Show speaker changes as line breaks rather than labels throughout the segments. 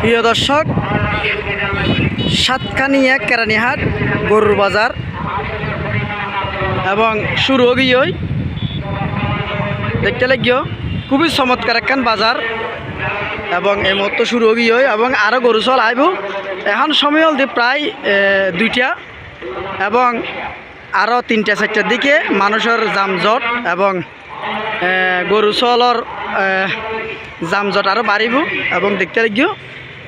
প্রিয় দর্শক সাতখানিয়া কেরানিহাট গরুর বাজার। এবং শুরু গিয়ে দেখতে লাগিও, খুবই চমৎকার একখান বাজার। এবং এই মুহূর্তে শুরু গিয়ে এবং আরও গরু চল আইব। এখন সময় হল প্রায় দুইটা এবং আরও তিনটা, চারটার দিকে মানুষের যানজট এবং গরু চলর যানজট আরও বাড়িব এবং দেখতে লাগিও।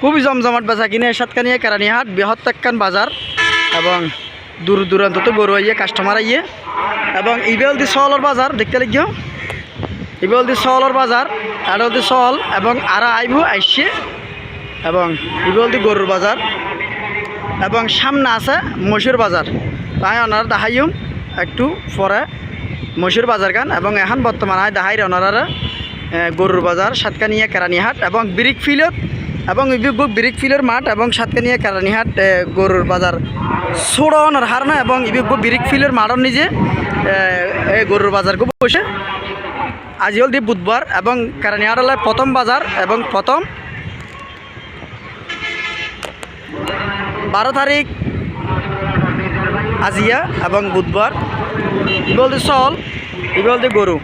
খুবই জমজমাট বেচা কিনে সাতকানিয়া কেরানিহাট বৃহৎ একখান বাজার এবং দূর দূরান্ত তো গরু আইয়ে কাস্টমার আইয়ে। এবং ইবেল দি চলর বাজার দেখতে লাগিও। ইবেল দি চলর বাজার আর দি চল এবং আর আইব আইসে এবং ইবেল দি গরুর বাজার এবং সামনে আছে মসুর বাজার তাই ওনারা দেখাইম একটু পরে মসুর বাজার গান। এবং এখন বর্তমান হয় দেখাই ওনারা গরুর বাজার, সাতকানিয়া কেরানিহাট এবং ব্রিক ফিল্ডত এবং ব্রিক ফিল্ডের মাঠ এবং সাতকানিয়া কেরানিহাট গরুর বাজার। ছোড়ানোর হার না এবং ইবিগো ব্রিক ফিল্ডের মাঠর নিজে এই গরুর বাজার। গো বসে। আজি হল দি বুধবার এবং কেরানিহাট হলে প্রথম বাজার এবং প্রথম। বারো তারিখ, আজিয়া এবং বুধবার। ইবলদি চল ইবলদি গরু।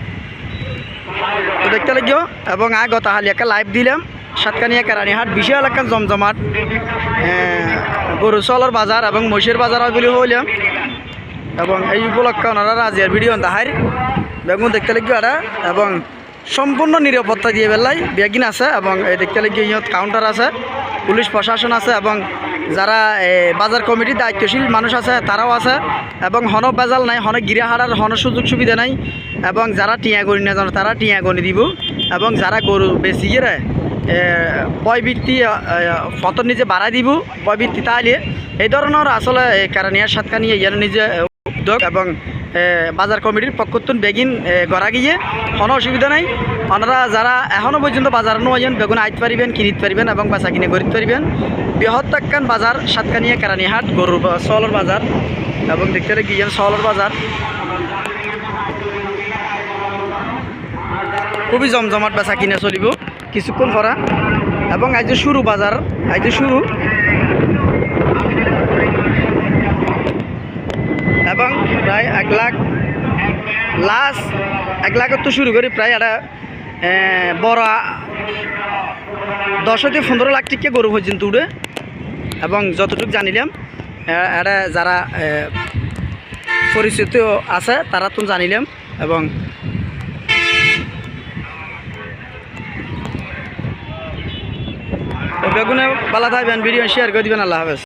তো দেখতে লাগিও, এবং আয় গত হালি একটা লাইভ দিলাম। সাতকানিয়া কেরানিহাট, বিশাল একটা জমজমাট গরু চলর বাজার এবং মহিষের বাজার বলে হইলাম এবং এই উপলক্ষে ওনারা রাজিয়ার ভিডিও দেখায় বেগুন দেখতে লাগবে এটা এবং সম্পূর্ণ নিরাপত্তা দিয়ে বেলাই বেগিন আছে, এবং দেখতে লাগবে ইহত কাউন্টার আছে। পুলিশ প্রশাসন আছে, এবং যারা বাজার কমিটির দায়িত্বশীল মানুষ আছে, তারাও আছে। এবং হন বেজাল নাই, হন গিরা হারার হন সুযোগ সুবিধা নাই। এবং যারা টিয়া গড়ি না জানো তারা টিয়া গণি দিব। এবং যারা গরু বেশি গিয়ে বয়বৃত্তি ফতর নিজে বাড়াই দিব বয়বৃত্তি তাহলে এই ধরনের আসলে কারণে সাতকা নিয়ে ইয়ার নিজে উদ্যোগ। এবং বাজার কমিটির পক্ষতুন বেগিন গড়া গিয়ে কোনো অসুবিধা নাই। ওনারা যারা এখনও পর্যন্ত বাজার নয় বেগুন আইতে পারিবেন, কিনিতে পারিবেন এবং বাসা কিনে করিতে পারিবেন বৃহৎ একখান বাজার সাতকানিয়া কেরানিহাট, গরুর চলর বাজার এবং দেখতে গিয়ে চলর বাজার। খুবই জমজমাট বেচা কিনে চলিব কিছুক্ষণ পরা। এবং আজ শুরু বাজার আজ শুরু। এবং প্রায় এক লাখ, লাস্ট এক লাখের তো শুরু করি, প্রায় একটা বড় দশ থেকে পনেরো লাখ টিকে গরু পর্যন্ত উঠে এবং যতটুকু জানিলাম এটা যারা পরিচিত আছে, তারা তো জানিলাম, এবং বেগুনে পালা থাকবেন, ভিডিও শেয়ার করে দিবেন, আল্লাহ হাফেজ।